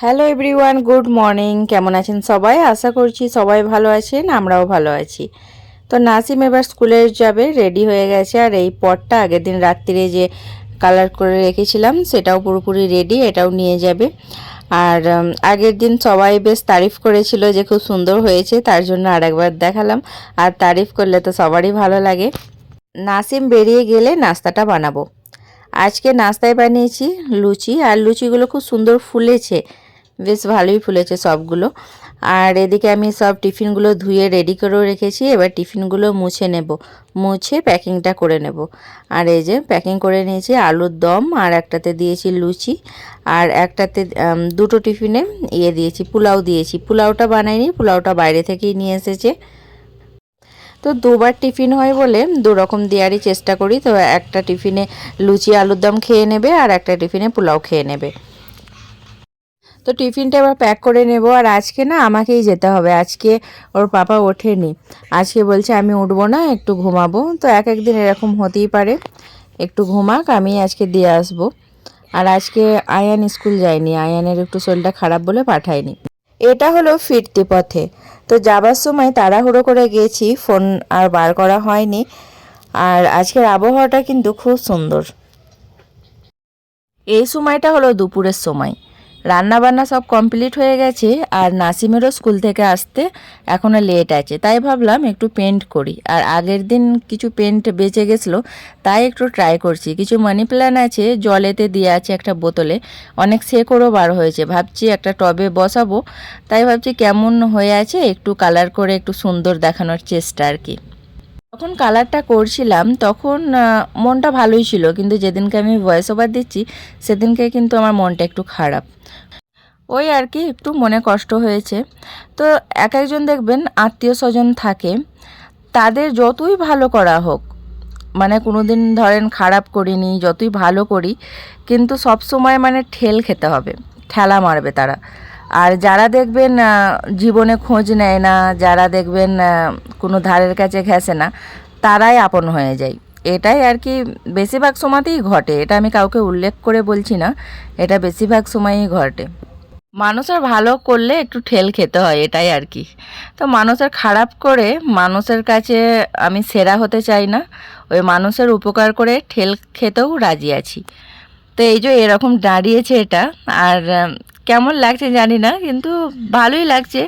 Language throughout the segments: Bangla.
হ্যালো এভরিওয়ান গুড মর্নিং কেমন আছেন সবাই? আশা করছি সবাই ভালো আছেন, আমরাও ভালো আছি। তো নাসিম এবার স্কুলে যাবে রেডি হয়ে গেছে। আর এই পটটা আগের দিন রাত্রিরে যে কালার করে রেখেছিলাম, সেটাও পুরোপুরি রেডি এটাও নিয়ে যাবে। আর আগের দিন সবাই বেশ তারিফ করেছিল যে খুব সুন্দর হয়েছে, তার জন্য আরেকবার দেখালাম। আর তারিফ করলে তো সবারই ভালো লাগে। নাসিম বেরিয়ে গেলে নাস্তাটা বানাবো। আজকে নাস্তায় বানিয়েছি লুচি, আর লুচিগুলো খুব সুন্দর ফুলেছে। বেশ ভালোই ফুলেছে সবগুলো। আর এদিকে আমি সব টিফিনগুলো ধুয়ে রেডি করেও রেখেছি, এবার টিফিনগুলো মুছে নেব। মুছে প্যাকিংটা করে নেব। আর এই যে প্যাকিং করে নিয়েছি আলুর দম, আর একটাতে দিয়েছি লুচি, আর একটাতে দুটো টিফিনে ইয়ে দিয়েছি, পোলাও দিয়েছি। পোলাওটা বানাইনি, পোলাওটা বাইরে থেকেই নিয়ে এসেছে। তো দুবার টিফিন হয় বলে দু রকম দেওয়ারই চেষ্টা করি, তো একটা টিফিনে লুচি, আলুর দম খেয়ে নেবে, আর একটা টিফিনে পোলাও খেয়ে নেবে। তো টিফিনটা এবার প্যাক করে নেব। আর আজকে না আমাকেই যেতে হবে। আজকে ওর পাপা ওঠেনি। আজকে বলছে আমি উঠবো না, একটু ঘুমাবো। তো এক একদিন এরকম হতেই পারে। একটু ঘুমাক, আমি আজকে দিয়ে আসব। আর আজকে আয়ান স্কুল যায়নি। আয়ানের একটু শরীরটা খারাপ বলে পাঠায়নি। এটা হলো ফিরতি পথে। তো যাবার সময় তাড়াহুড়ো করে গেছি, ফোন আর বার করা হয়নি। আর আজকের আবহাওয়াটা কিন্তু খুব সুন্দর। এই সময়টা হলো দুপুরের সময়। রান্না বান্না সব কমপ্লিট হয়ে গেছে আর নাসিমেরও স্কুল থেকে আসতে এখনও লেট আছে। তাই ভাবলাম একটু পেন্ট করি। আর আগের দিন কিছু পেন্ট বেঁচে গেছিল, তাই একটু ট্রাই করছি। কিছু মানি প্ল্যান আছে, জলেতে দিয়ে আছে একটা বোতলে। অনেক শেকড়ও বার হয়েছে। ভাবছি একটা টবে বসাবো। তাই ভাবছি কেমন হয়ে আছে, একটু কালার করে একটু সুন্দর দেখানোর চেষ্টা আর কি। যখন কালারটা করছিলাম, তখন মনটা ভালোই ছিল। কিন্তু যেদিনকে আমি ভয়েস ওভার দিচ্ছি, সেদিনকে কিন্তু আমার মনটা একটু খারাপ। ওই আর কি, একটু মনে কষ্ট হয়েছে। তো এক একজন দেখবেন আত্মীয় স্বজন থাকে, তাদের যতই ভালো করা হোক মানে কোনো দিন ধরেন খারাপ করিনি, যতই ভালো করি, কিন্তু সব সময় মানে ঠেল খেতে হবে, ঠেলা মারবে তারা। আর যারা দেখবেন জীবনে খোঁজ নেয় না, যারা দেখবেন কোনো ধারের কাছে ঘেসে না, তারাই আপন হয়ে যায়। এটাই আর কি বেশিরভাগ সময়তেই ঘটে। এটা আমি কাউকে উল্লেখ করে বলছি না, এটা বেশিরভাগ সময়ই ঘটে। মানুষের ভালো করলে একটু ঠেল খেতে হয়, এটাই আর কি। তো মানুষের খারাপ করে মানুষের কাছে আমি সেরা হতে চাই না, ওই মানুষের উপকার করে ঠেল খেতেও রাজি আছি। তো এই যে এরকম দাঁড়িয়েছে এটা, আর কেমন লাগছে জানি না, কিন্তু ভালোই লাগছে।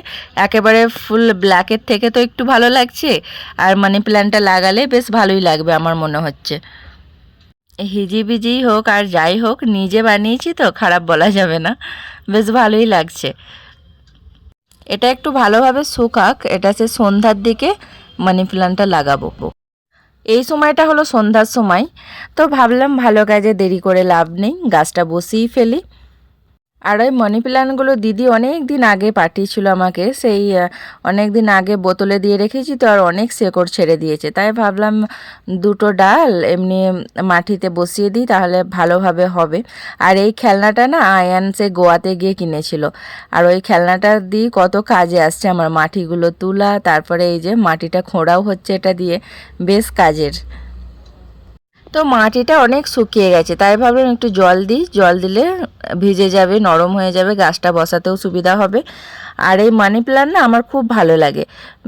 একেবারে ফুল ব্ল্যাকের থেকে তো একটু ভালো লাগছে, আর মানি প্ল্যান্টটা লাগালে বেশ ভালোই লাগবে আমার মনে হচ্ছে। হিজিবিজি হোক আর যাই হোক, নিজে বানিয়েছি তো, খারাপ বলা যাবে না, বেশ ভালোই লাগছে। এটা একটু ভালোভাবে শুকাক, এটা সে সন্ধ্যার দিকে মানি প্ল্যান্টটা লাগাবো। এই সময়টা হলো সন্ধ্যার সময়, তো ভাবলাম ভালো কাজে দেরি করে লাভ নেই, গাছটা বসিয়েই ফেলি। আর ওই মানি প্ল্যান্টগুলো দিদি অনেক দিন আগে পাঠিয়েছিল আমাকে, সেই অনেক দিন আগে বোতলে দিয়ে রেখেছি তো আর অনেক শেকড় ছেড়ে দিয়েছে। তাই ভাবলাম দুটো ডাল এমনি মাটিতে বসিয়ে দিই, তাহলে ভালোভাবে হবে। আর এই খেলনাটা না আয়ান সে গোয়াতে গিয়ে কিনেছিল। আর ওই খেলনাটা দিয়ে কত কাজে আসছে আমার মাটিগুলো তোলা, তারপরে এই যে মাটিটা খোঁড়াও হচ্ছে এটা দিয়ে, বেশ কাজের। তো মাটিটা অনেক শুকিয়ে গেছে, তাই ভাবলাম একটু জল দিই, জল দিলে ভিজে যাবে, নরম হয়ে যাবে, গাছটা বসাতেও সুবিধা হবে। আর এই মানি প্ল্যান্ট না আমার খুব ভালো লাগে।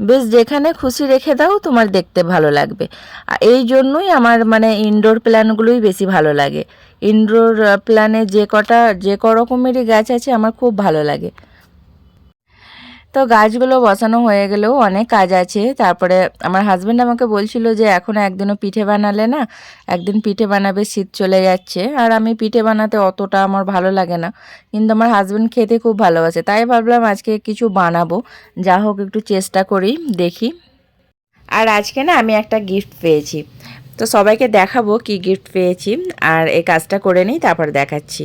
বেশ যেখানে খুশি রেখে দাও, তোমার দেখতে ভালো লাগবে। এই জন্যই আমার মানে ইনডোর প্ল্যানগুলোই বেশি ভালো লাগে। ইনডোর প্ল্যানে যে কটা, যে ক রকমেরই গাছ আছে, আমার খুব ভালো লাগে। তো গাছগুলো বসানো হয়ে গেলেও অনেক কাজ আছে। তারপরে আমার হাজব্যান্ড আমাকে বলছিল যে এখনও একদিনও পিঠে বানালে না, একদিন পিঠে বানাবে, শীত চলে যাচ্ছে। আর আমি পিঠে বানাতে অতটা আমার ভালো লাগে না। কিন্তু আমার হাজব্যান্ড খেতে খুব ভালোবাসে। তাই ভাবলাম আজকে কিছু বানাবো। যা হোক একটু চেষ্টা করি, দেখি। আর আজকে না আমি একটা গিফট পেয়েছি। তো সবাইকে দেখাবো কি গিফট পেয়েছি। আর এই কাজটা করে নিই, তারপর দেখাচ্ছি।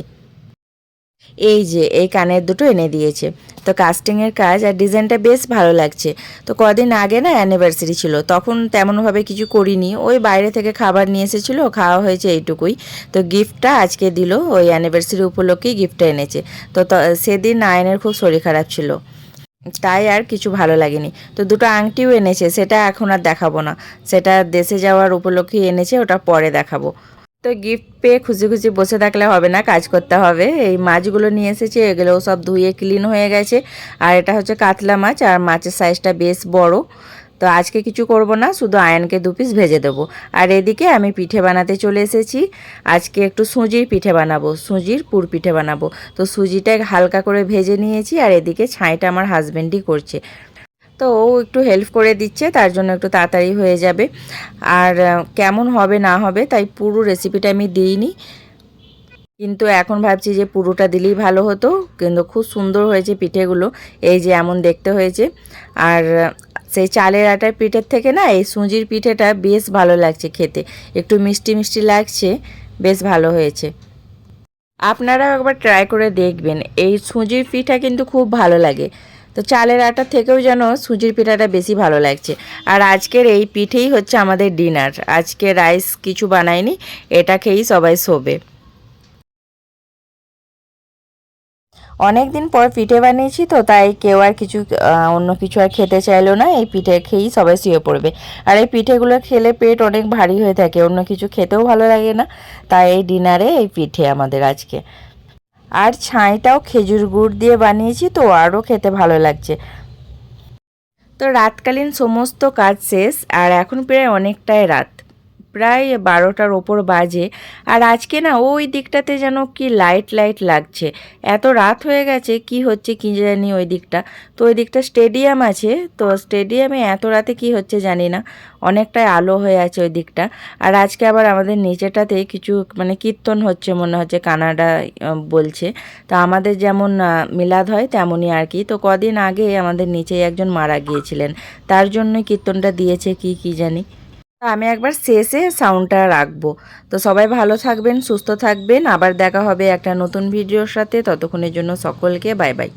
এই যে, এই কানের দুটো এনে দিয়েছে। তো কাস্টিংয়ের কাজ আর ডিজাইনটা বেশ ভালো লাগছে। তো কদিন আগে না অ্যানিভার্সারি ছিল, তখন তেমনভাবে কিছু করিনি। ওই বাইরে থেকে খাবার নিয়ে এসেছিল, খাওয়া হয়েছে এইটুকুই। তো গিফটটা আজকে দিল, ওই অ্যানিভার্সারি উপলক্ষেই গিফটটা এনেছে। তো, সেদিন নায়নের খুব শরীর খারাপ ছিল। তাই আর কিছু ভালো লাগেনি। তো দুটো আংটিও এনেছে, সেটা এখন আর দেখাবো না। সেটা দেশে যাওয়ার উপলক্ষে এনেছে, ওটা পরে দেখাবো। তো গিফট পেয়ে খুশি খুশি বসে থাকলে হবে না, কাজ করতে হবে। এই মাছগুলো নিয়ে এসেছি, এগুলোও সব ধুয়ে ক্লিন হয়ে গেছে। আর এটা হচ্ছে কাতলা মাছ, আর মাছের সাইজটা বেশ বড়। তো আজকে কিছু করব না, শুধু আয়নকে দু পিস ভেজে দেবো। আর এদিকে আমি পিঠে বানাতে চলে এসেছি। আজকে একটু সুজির পিঠে বানাবো, সুজির পুর পিঠে বানাবো। তো সুজিটা হালকা করে ভেজে নিয়েছি, আর এদিকে ছাইটা আমার হাজব্যান্ডই করছে। তো ও একটু হেল্প করে দিচ্ছে, তার জন্য একটু তাড়াতাড়ি হয়ে যাবে। আর কেমন হবে না হবে, তাই পুরো রেসিপিটা আমি দিইনি। কিন্তু এখন ভাবছি যে পুরোটা দিলেই ভালো হতো, কিন্তু খুব সুন্দর হয়েছে পিঠেগুলো, এই যে এমন দেখতে হয়েছে। আর, সেই চালের আটার পিঠের থেকে না, এই সুজির পিঠেটা বেশ ভালো লাগছে খেতে। একটু মিষ্টি মিষ্টি লাগছে, বেশ ভালো হয়েছে। আপনারাও একবার ট্রাই করে দেখবেন, এই সুজির পিঠা কিন্তু খুব ভালো লাগে। তো চালের আটার থেকেও যেন সুজির পিঠাটা বেশি ভালো লাগছে। আর আজকের এই পিঠেই হচ্ছে আমাদের ডিনার। আজকে রাইস কিছু বানাইনি, এটা খেয়েই সবাই শোবে। অনেক দিন পর পিঠে বানিয়েছি তো, তাই কেউ আর কিছু অন্য কিছু আর খেতে চাইলো না। এই পিঠে খেয়েই সবাই শুয়ে পড়বে। আর এই পিঠেগুলো খেলে পেট অনেক ভারী হয়ে থাকে, অন্য কিছু খেতেও ভালো লাগে না। তাই এই ডিনারে এই পিঠে আমাদের আজকে। আর ছাঁইটাও খেজুর গুড় দিয়ে বানিয়েছি, তো আরও খেতে ভালো লাগছে। তো রাতকালীন সমস্ত কাজ শেষ, আর এখন প্রায় অনেকটাই রাত। প্রায় বারোটার ওপর বাজে। আর আজকে না ওই দিকটাতে যেন কি লাইট লাইট লাগছে। এত রাত হয়ে গেছে, কি হচ্ছে কি জানি ওই দিকটা। তো ওই দিকটা স্টেডিয়াম আছে, তো স্টেডিয়ামে এত রাতে কি হচ্ছে জানি না। অনেকটাই আলো হয়ে আছে ওই দিকটা। আর আজকে আবার আমাদের নিচেটাতে কিছু মানে কীর্তন হচ্ছে মনে হচ্ছে কানাডা বলছে। তো আমাদের যেমন মিলাদ হয় তেমনই আর কি। তো কদিন আগে আমাদের নিচেই একজন মারা গিয়েছিলেন। তার জন্যই কীর্তনটা দিয়েছে কি কি জানি। তো আমি একবার শেষে সাউন্ডটা রাখব। তো সবাই ভালো থাকবেন, সুস্থ থাকবেন। আবার দেখা হবে একটা নতুন ভিডিওর সাথে। ততক্ষণের জন্য সকলকে বাই বাই